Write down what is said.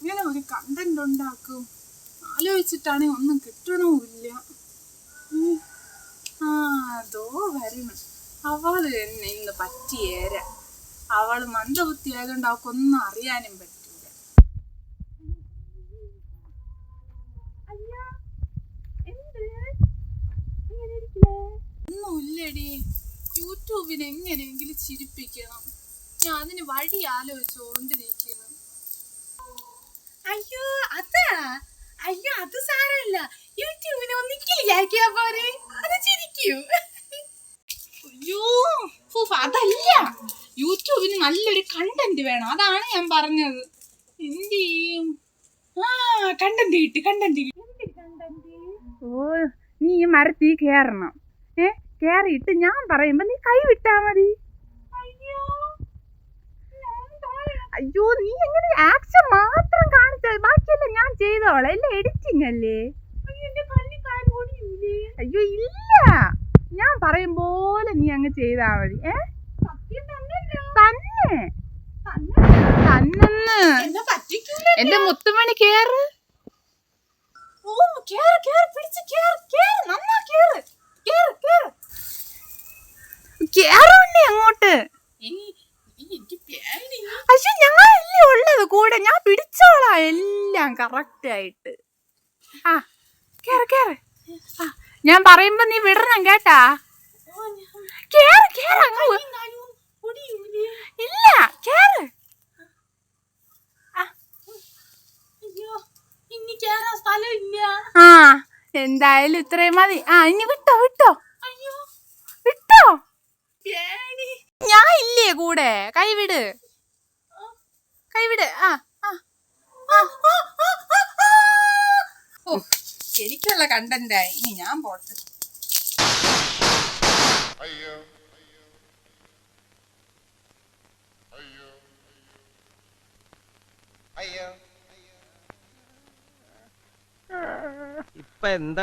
ഇങ്ങനെ ഒരു കണ്ടന്റ് ഉണ്ടാക്കും. ആലോചിച്ചിട്ടാണെങ്കിൽ ഒന്നും കിട്ടണമില്ല ആ അതോ വരണം അവൾ എന്നെ ഇന്ന് പറ്റിയേര. അവൾ മന്ദബുദ്ധി ആയതുകൊണ്ട് അവൾക്കൊന്നും അറിയാനും പറ്റില്ല. ഒന്നുമില്ലടി. യൂട്യൂബിനെ എങ്ങനെയെങ്കിലും ചിരിപ്പിക്കണം. ഞാൻ അതിന് വഴി ആലോചിച്ചുകൊണ്ടിരിക്കുന്നു അയ്യോ അതാ? അയ്യോ അത് സാരമില്ല. യൂട്യൂബിനെ ഒന്നിക്കില്ല വിചാരിക്കാ പോരെ. അത് ചിരിക്കൂ. അയ്യോ ഫൂഫ്, അതല്ല. യൂട്യൂബിന് നല്ലൊരു കണ്ടന്റ് വേണം. അതാണ് ഞാൻ പറഞ്ഞത്. എന്ത് ചെയ്യും? ആ കണ്ടന്റ് കിട്ടി കണ്ടന്റ് കിട്ടി. ഓ നീ ഈ മരത്തിൽ കേറണം. ഏ കേറിയിട്ട് ഞാൻ പറയുമ്പോ നീ കൈ വിട്ടാ മതി. അയ്യോ അയ്യോ നീ എങ്ങനെ ആക്ഷൻ മാത്രം കാണിച്ചാൽ ബാക്കിയെല്ലാം ഞാൻ ചെയ്തോളാം. എല്ലാം എഡിറ്റിംഗ് അല്ലേ? അയ്യോ ഇല്ല. ഞാൻ പറയും പോലെ നീ അങ്ങ് ചെയ്താ മതി. ഏ? തന്നെ. തന്നെന്ന്. എന്റെ മുത്തുമണി കേറ്. ഓ കേറ് കേറ് പിടിച്ച് കേറ് കേറ് നന്നാ കേറ് കേറ് കേറ് കേറുണ്ണി അങ്ങോട്ട് ഇനി ഇനി എനിക്ക് പേടി പക്ഷെ ഞാനല്ലേ ഉള്ളത് കൂടെ ഞാൻ പിടിച്ചോളാം എല്ലാം കറക്റ്റ് ആയിട്ട്. ആ കേറ് കേറ്. ഞാൻ പറയുമ്പോ നീ വിടണം കേട്ടാ. കേറ് കേറ് ഇല്ല കേറ്. ആ എന്തായാലും ഇത്രയും മതി. ആ ഇനി വിട്ടോ വിട്ടോ. വിട്ടോ. ഞാൻ ഇല്ലേ കൂടെ? കൈവിട്. കൈവിട് ആ. എനിക്കുള്ള കണ്ടന്റായി ഇനി ഞാൻ പോട്ടെ. അയ്യോ. അയ്യോ. അയ്യോ. ഇപ്പൊ എന്താ